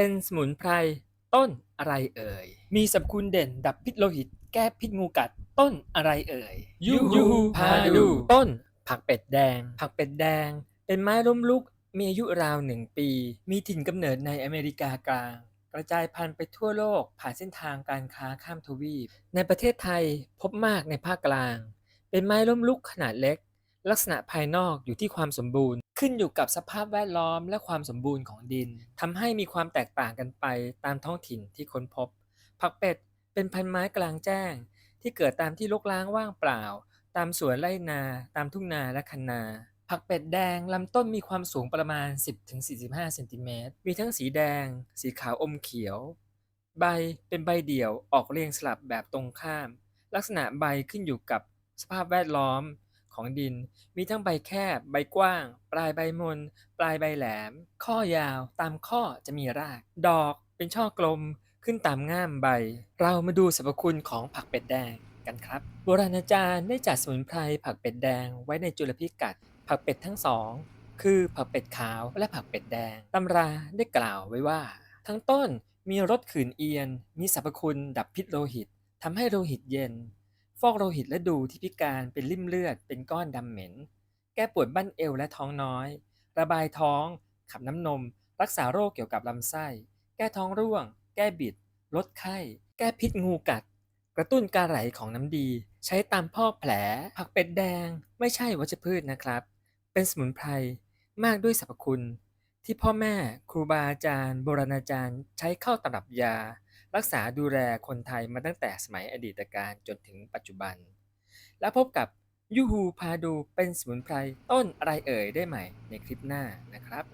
เป็นสมุนไพรต้นอะไรเอ่ย มีสรรพคุณเด่นดับพิษโลหิต แก้พิษงูกัด ต้นอะไรเอ่ย ยูฮูพาดู ต้น ผักเป็ดแดง ผักเป็ดแดง เป็นไม้ล้มลุก มีอายุราวหนึ่งปี มีถิ่นกำเนิดในอเมริกากลาง กระจายพันธุ์ไปทั่วโลกผ่านเส้นทางการค้าข้ามทวีป ในประเทศไทยพบมากในภาคกลาง เป็นไม้ล้มลุกขนาดเล็ก ลักษณะภายนอกอยู่ที่ความสมบูรณ์ ขึ้นอยู่กับสภาพแวดล้อมและความสมบูรณ์ของดินทำให้มีความแตกต่างกันไปตามท้องถิ่นที่ค้นพบ ผักเป็ดเป็นพันธุ์ไม้กลางแจ้ง ที่เกิดตามที่รกร้างว่างเปล่า ตามสวนไร่นา ตามทุ่งนาและคันนา ผักเป็ดแดงลำต้นมีความสูงประมาณ 10-45เซนติเมตรมีทั้งสีแดง สีขาวอมเขียว ใบเป็นใบเดี่ยวออกเรียงสลับแบบตรงข้าม ลักษณะใบขึ้นอยู่กับสภาพแวดล้อม ของดิน มีทั้งใบแคบ ใบกว้าง ปลายใบมน ปลายใบแหลม ข้อยาว ตามข้อจะมีราก ดอกเป็นช่อกลม ขึ้นตามง่ามใบ เรามาดูสรรพคุณของผักเป็ดแดงกันครับ โบราณอาจารย์ได้จัดสมุนไพรผักเป็ดแดงไว้ในจุลพิกัด ผักเป็ดทั้งสอง คือผักเป็ดขาวและผักเป็ดแดง ตำราได้กล่าวไว้ว่า ทั้งต้นมีรสขืนเอียน มีสรรพคุณดับพิษโลหิตทำให้โลหิตเย็น ฟอกโลหิตและดูที่พิการเป็นริ่มเลือดเป็นก้อนดำเหม็น แก้ปวดบั้นเอวและท้องน้อย ระบายท้อง ขับน้ำนม รักษาโรคเกี่ยวกับลำไส้ แก้ท้องร่วง แก้บิด ลดไข้ แก้พิษงูกัด กระตุ้นการไหลของน้ำดี ใช้ตามพอกแผล ผักเป็ดแดง ไม่ใช่วัชพืชนะครับ เป็นสมุนไพรมากด้วยสรรพคุณ ที่พ่อแม่ ครูบาอาจารย์โบราณอาจารย์ ใช้เข้าตำรับยา รักษาดูแลคนไทยมาตั้งแต่สมัยอดีตการจนถึงปัจจุบัน แล้วพบกับยูฮูพาดูเป็นสมุนไพรต้นอะไรเอ่ยได้ใหม่ในคลิปหน้านะครับ